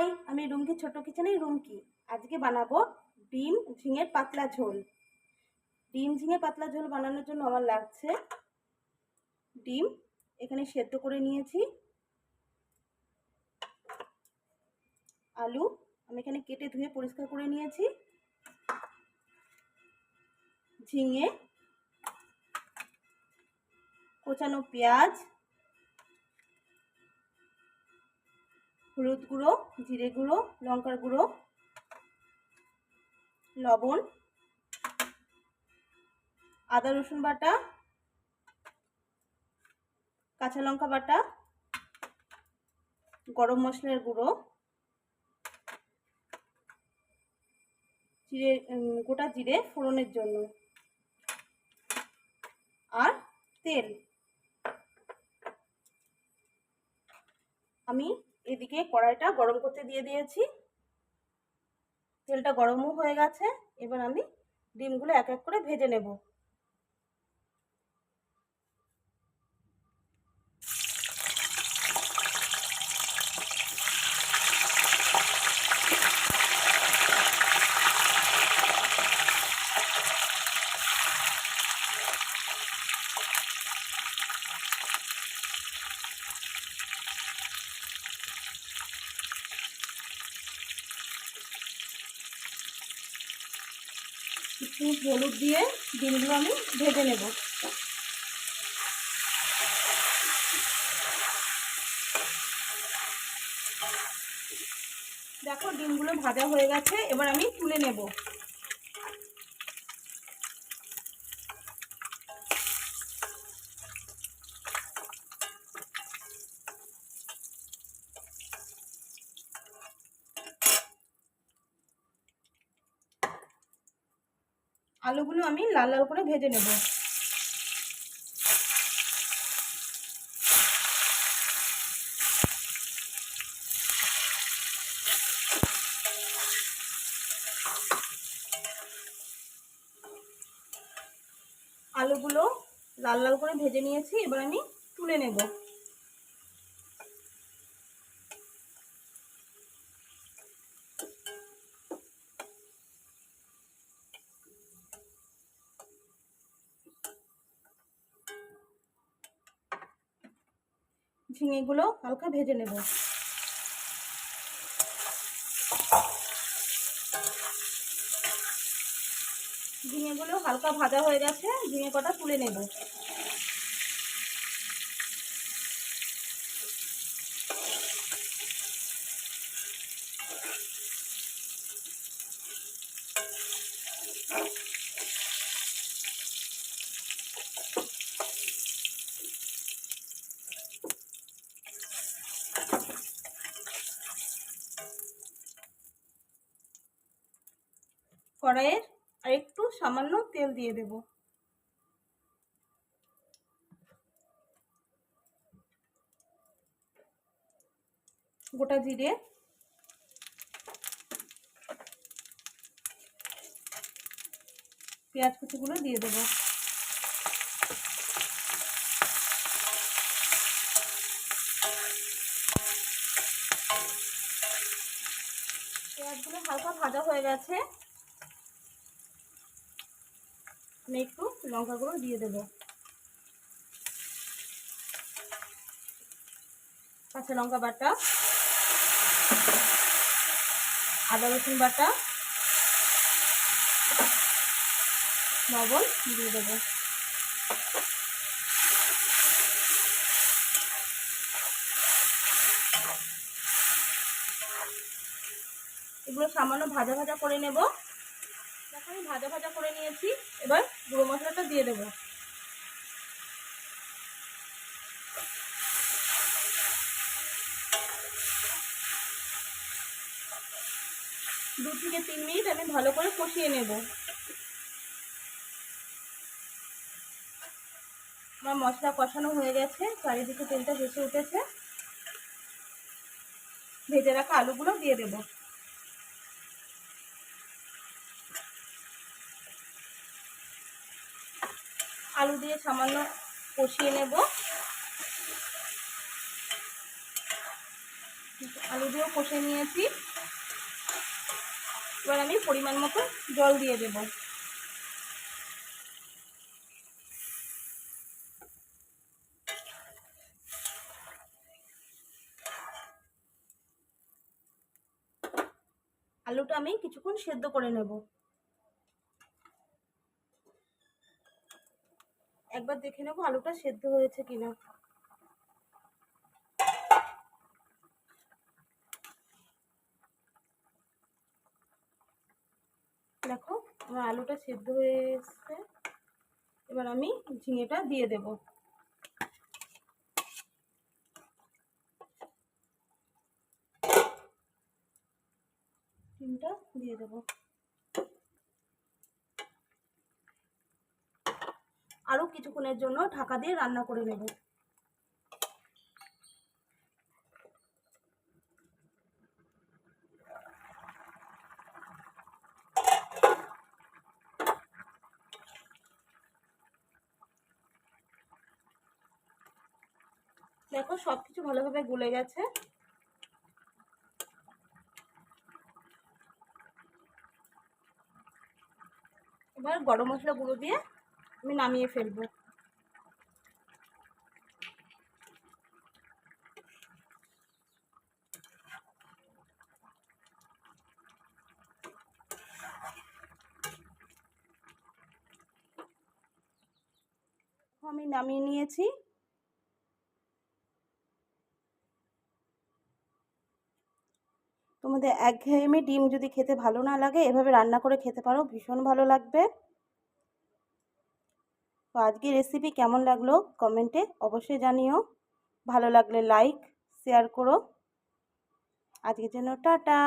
High আমি রুমকি ছোট কিচেনেই রুমকি আজকে বানাবো ডিম ঝিঙের পাতলা ঝোল। ডিম ঝিঙে পাতলা ঝোল বানানোর জন্য আমার লাগছে ডিম। এখানে সেদ্ধ করে নিয়েছি। আলু আমি এখানে কেটে ধুয়ে পরিষ্কার করে নিয়েছি। ঝিঙে, কোচানো পেঁয়াজ হলুদ গুঁড়ো, জিরে গুঁড়ো, লঙ্কার গুঁড়ো, লবণ, আদা রসুন বাটা, কাঁচা লঙ্কা বাটা, গরম মশলার গুঁড়ো, জিরে গোটা জিরে ফোড়নের জন্য। আর তেল। আমি এদিকে কড়াইটা গরম করতে দিয়ে দিয়েছি। তেলটা গরমও হয়ে গেছে। এবার আমি ডিমগুলো এক এক করে ভেজে নেব। একটু হলুদ দিয়ে ডিমগুলো আমি ভেজে নেব। দেখো, ডিমগুলো ভাজা হয়ে গেছে, এবার আমি তুলে নেব। আলুগুলো আমি লাল লাল করে ভেজে নেব। আলুগুলো লাল লাল করে ভেজে নিয়েছি, এবার আমি তুলে নেব। ঝিঙেগুলো হালকা ভেজে নেব। ঝিঙেগুলো হালকা ভাজা হয়ে গেছে ঝিঙে কটা তুলে নেব। কড়াইয়ের আর একটু সামান্য তেল দিয়ে দেব। গোটা জিরে। পেঁয়াজ কুচিগুলো দিয়ে দেব। পেঁয়াজগুলো হালকা ভাজা হয়ে গেছে। আমি একটু লঙ্কা গুঁড়ো দিয়ে দেব। কাঁচা লঙ্কা বাটা, আদা রসুন বাটা, লবণ দিয়ে দেবো। এগুলো সামান্য ভাজা ভাজা করে নেব। আমি ভাজা ভাজা করে নিয়েছি। এবার গুঁড়ো মশলাটা দিয়ে দেবো। দু থেকে তিন মিনিট আমি ভালো করে কষিয়ে নেব। আমার মশলা কষানো হয়ে গেছে, চারিদিকে তেলটা ভেসে উঠেছে। ভেজে রাখা আলুগুলো দিয়ে দেবো। আলু দিয়ে সামান্য কষিয়ে নেব। আলু দিয়েও কষে নিয়েছি। এবার আমি পরিমাণ মতো জল দিয়ে দেব। আলুটা আমি কিছুক্ষণ সেদ্ধ করে নেব। একবার দেখে নেব আলুটা সেদ্ধ হয়েছে কিনা। দেখো, আমার আলুটা সেদ্ধ হয়ে এসছে। এবার আমি ঝিঙেটা দিয়ে দেব। ডিমটা দিয়ে দেব। আরও কিছুক্ষণের জন্য ঢাকা দিয়ে রান্না করে নেব। দেখো সব কিছু ভালোভাবে গুলে গেছে। এবার গরম মশলা গুঁড়ো দিয়ে আমি নামিয়ে ফেলব। আমি নামিয়ে নিয়েছি। তোমাদের একঘেয়েমি ডিম যদি খেতে ভালো না লাগে, এভাবে রান্না করে খেতে পারো, ভীষণ ভালো লাগবে। তো আজকে রেসিপি কেমন লাগল কমেন্টে অবশ্যই জানিও। ভালো লাগলে লাইক শেয়ার করো। আজকের জন্য টাটা।